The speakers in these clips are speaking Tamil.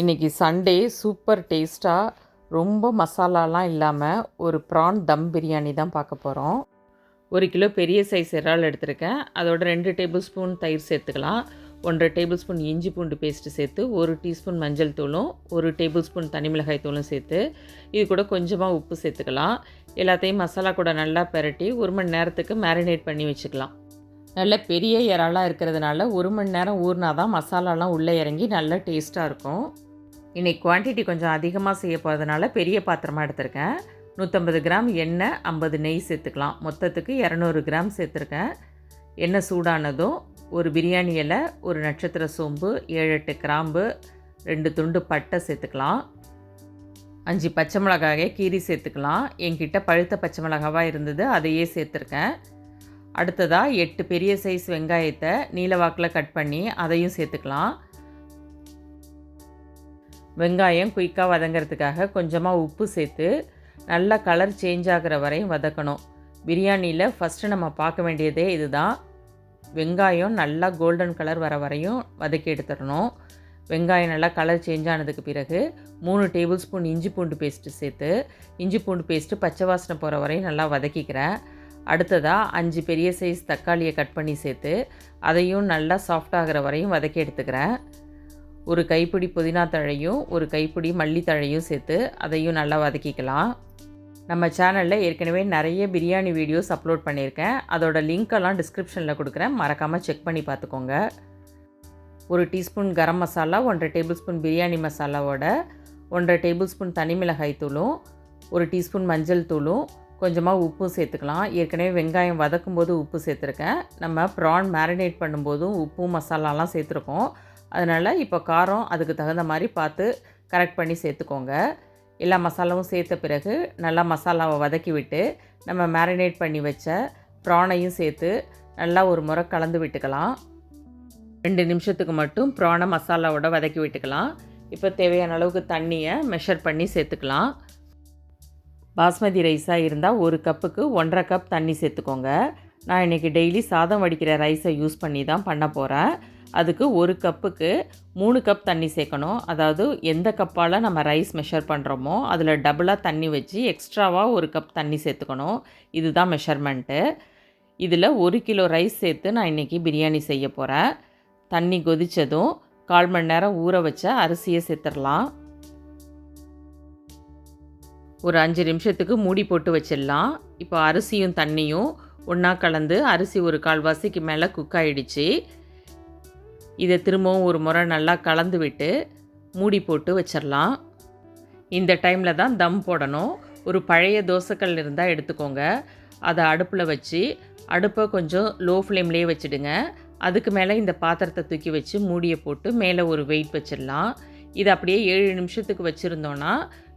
இன்றைக்கி சண்டே சூப்பர் டேஸ்ட்டாக ரொம்ப மசாலாலாம் இல்லாமல் ஒரு ப்ரான் தம் பிரியாணி தான் பார்க்க போகிறோம் ஒரு கிலோ பெரிய சைஸ் இறால் எடுத்திருக்கேன். அதோட ரெண்டு டேபிள் ஸ்பூன் தயிர் சேர்த்துக்கலாம். ஒன்றரை டேபிள் ஸ்பூன் இஞ்சி பூண்டு பேஸ்ட்டு சேர்த்து ஒரு டீஸ்பூன் மஞ்சள் தூளும் ஒரு டேபிள் ஸ்பூன் தனி மிளகாய் தூளும் சேர்த்து இது கூட கொஞ்சமாக உப்பு சேர்த்துக்கலாம். எல்லாத்தையும் மசாலா கூட நல்லா பெரட்டி ஒரு மணி நேரத்துக்கு மேரினேட் பண்ணி வச்சுக்கலாம். நல்ல பெரிய இறாலாக இருக்கிறதுனால ஒரு மணி நேரம் ஊறினா தான் மசாலாலாம் உள்ளே இறங்கி நல்லா டேஸ்ட்டாக இருக்கும். இன்றைக்கி குவான்டிட்டி கொஞ்சம் அதிகமாக செய்ய போகிறதுனால பெரிய பாத்திரமாக எடுத்திருக்கேன். நூற்றம்பது கிராம் எண்ணெய் ஐம்பது நெய் சேர்த்துக்கலாம். மொத்தத்துக்கு இரநூறு கிராம் சேர்த்துருக்கேன். எண்ணெய் சூடானதும் ஒரு பிரியாணி இலை ஒரு நட்சத்திர சோம்பு ஏழு எட்டு கிராம்பு ரெண்டு துண்டு பட்டை சேர்த்துக்கலாம். அஞ்சு பச்சை மிளகாயை கீரி சேர்த்துக்கலாம். என்கிட்ட பழுத்த பச்சை மிளகாவாக இருந்தது அதையே சேர்த்துருக்கேன். அடுத்ததாக எட்டு பெரிய சைஸ் வெங்காயத்தை நீலவாக்கில் கட் பண்ணி அதையும் சேர்த்துக்கலாம். வெங்காயம் குயிக்காக வதங்கிறதுக்காக கொஞ்சமாக உப்பு சேர்த்து நல்லா கலர் சேஞ்ச் ஆகிற வரையும் வதக்கணும். பிரியாணியில் ஃபஸ்ட்டு நம்ம பார்க்க வேண்டியதே இதுதான். வெங்காயம் நல்லா கோல்டன் கலர் வர வரையும் வதக்கி எடுத்துடணும். வெங்காயம் நல்லா கலர் சேஞ்ச் ஆனதுக்கு பிறகு மூணு டேபிள் ஸ்பூன் இஞ்சி பூண்டு பேஸ்ட்டு சேர்த்து இஞ்சி பூண்டு பேஸ்ட்டு பச்சை வாசனை போகிற வரையும் நல்லா வதக்கிக்கிறேன். அடுத்ததாக அஞ்சு பெரிய சைஸ் தக்காளியை கட் பண்ணி சேர்த்து அதையும் நல்லா சாஃப்டாகிற வரையும் வதக்கி எடுத்துக்கிறேன். ஒரு கைப்பிடி புதினா தழையும் ஒரு கைப்பிடி மல்லித்தழையும் சேர்த்து அதையும் நல்லா வதக்கிக்கலாம். நம்ம சேனலில் ஏற்கனவே நிறைய பிரியாணி வீடியோஸ் அப்லோட் பண்ணியிருக்கேன். அதோட லிங்க்கெல்லாம் டிஸ்கிரிப்ஷனில் கொடுக்குறேன். மறக்காமல் செக் பண்ணி பார்த்துக்கோங்க. ஒரு டீஸ்பூன் கரம் மசாலா ஒன்றரை டேபிள் ஸ்பூன் பிரியாணி மசாலாவோட ஒன்றரை டேபிள் ஸ்பூன் தனி மிளகாய் தூளும் ஒரு டீஸ்பூன் மஞ்சள் தூளும் கொஞ்சமாக உப்பும் சேர்த்துக்கலாம். ஏற்கனவே வெங்காயம் வதக்கும் போது உப்பு சேர்த்துருக்கேன். நம்ம ப்ரான் மேரினேட் பண்ணும்போதும் உப்பும் மசாலாலாம் சேர்த்துருக்கோம். அதனால் இப்போ காரம் அதுக்கு தகுந்த மாதிரி பார்த்து கரெக்ட் பண்ணி சேர்த்துக்கோங்க. எல்லா மசாலாவும் சேர்த்த பிறகு நல்லா மசாலாவை வதக்கி விட்டு நம்ம மேரினேட் பண்ணி வச்ச ப்ரானையும் சேர்த்து நல்லா ஒரு முறை கலந்து விட்டுக்கலாம். ரெண்டு நிமிஷத்துக்கு மட்டும் ப்ரானை மசாலாவோட வதக்கி விட்டுக்கலாம். இப்போ தேவையான அளவுக்கு தண்ணியை மெஷர் பண்ணி சேர்த்துக்கலாம். பாஸ்மதி ரைஸாக இருந்தால் ஒரு கப்புக்கு ஒன்றரை கப் தண்ணி சேர்த்துக்கோங்க. நான் இன்றைக்கி டெய்லி சாதம் வடிக்கிற ரைஸை யூஸ் பண்ணி தான் பண்ண போகிறேன் அதுக்கு ஒரு கப்புக்கு மூணு கப் தண்ணி சேர்க்கணும். அதாவது எந்த கப்பால் நம்ம ரைஸ் மெஷர் பண்ணுறோமோ அதில் டபுளாக தண்ணி வச்சு எக்ஸ்ட்ராவாக ஒரு கப் தண்ணி சேர்த்துக்கணும். இதுதான் மெஷர்மெண்ட்டு இதில் ஒரு கிலோ ரைஸ் சேர்த்து நான் இன்றைக்கி பிரியாணி செய்ய போகிறேன் தண்ணி கொதித்ததும் கால் மணி நேரம் ஊற வச்ச அரிசியை சேர்த்துடலாம். ஒரு அஞ்சு நிமிஷத்துக்கு மூடி போட்டு வச்சிடலாம். இப்போ அரிசியும் தண்ணியும் ஒன்றா கலந்து அரிசி ஒரு கால்வாசிக்கு மேலே குக் ஆகிடுச்சு இதை திரும்பவும் ஒரு முறை நல்லா கலந்து விட்டு மூடி போட்டு வச்சிடலாம் இந்த டைமில் தான் தம் போடணும். ஒரு பழைய தோசைக்கல் இருந்தால் எடுத்துக்கோங்க. அதை அடுப்பில் வச்சு அடுப்பை கொஞ்சம் லோ ஃப்ளேம்லேயே வச்சுடுங்க. அதுக்கு மேலே இந்த பாத்திரத்தை தூக்கி வச்சு மூடியை போட்டு மேலே ஒரு வெயிட் வச்சிடலாம் இது அப்படியே ஏழு நிமிஷத்துக்கு வச்சுருந்தோன்னா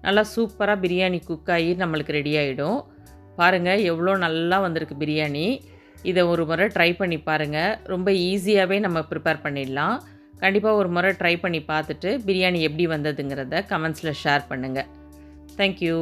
நல்லா சூப்பராக பிரியாணி குக் ஆகி நம்மளுக்கு ரெடி ஆகிடும் பாருங்கள் எவ்வளோ நல்லா வந்திருக்கு பிரியாணி. இதை ஒரு முறை ட்ரை பண்ணி பாருங்கள் ரொம்ப ஈஸியாகவே நம்ம ப்ரிப்பேர் பண்ணிடலாம். கண்டிப்பாக ஒரு முறை ட்ரை பண்ணி பார்த்துட்டு பிரியாணி எப்படி வந்ததுங்கிறத கமெண்ட்ஸில் ஷேர் பண்ணுங்கள் தேங்க்யூ